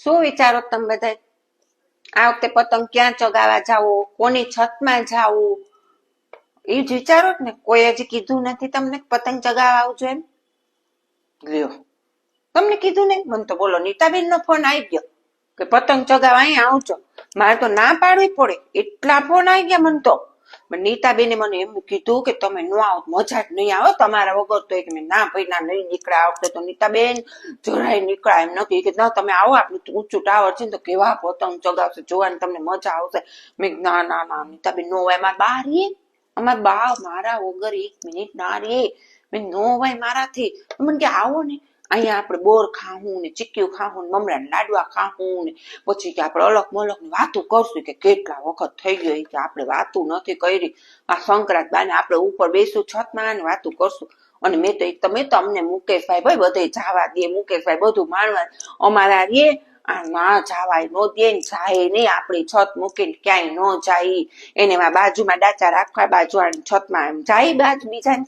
શું વિચારો તમે બધા આ વખતે પતંગ ક્યાં ચગાવવા જાવો કોની છતમાં જાવું એ જ વિચારો ને. કોઈ હજી કીધું નથી તમને પતંગ ચગાવવા આવજો એમ? લ્યો. તમને કીધું ને? મને તો બોલો નીતાબેન નો ફોન આવી ગયો કે પતંગ ચગાવવા અહીંયા આવજો. મારે તો ના પાડવી પડે. એટલા ફોન આવી ગયા મને તો. પણ નીતાબેને મને એમ કીધું કે તમે ન આવો મજા જ નહીં આવે, તમારા વગર તો એક મેં ના ભાઈ, ના, નહીં નીકળ્યા આ તો નીતાબેન. જરાય નીકળ્યા એમ નથી. કે ના, તમે આવો, આપણું ઊંચું ટાવર છે ને તો કેવા પતંગ ચગાવશે, જોવાની તમને મજા આવશે. મેં ના ના ના, નીતાબેન, નો હોય મારા બા રે. અમારા બા મારા વગર એક મિનિટ ના રે. મેં નો હોય મારાથી. મને કે, આવો ને. અહીંયા આપણે બોર ખાવું ને ચીક્યું ખાહું ને મમરા લાડવા ખાહું ને પછી કે આપણે અલગ મલકની વાતું કરશું કે કેટલા વખત થઈ ગયો કે આપણે વાતું નથી કરી. આ સંક્રાંત બાને આપણે ઉપર બેસું, છતમાં ને વાતું કરશું. અને મેં તો તમે તો અમને મુકેશભાઈ ભાઈ બધે જવા દે, મુકેશભાઈ બધું માણવા અમારા રે આ ના જાવાય, નો દે ને જાય નહીં આપણી છત મૂકીને ક્યાંય ન જાય. એને બાજુમાં ડાચા રાખવા બાજુ છતમાં એમ જાય, બાજુ બીજા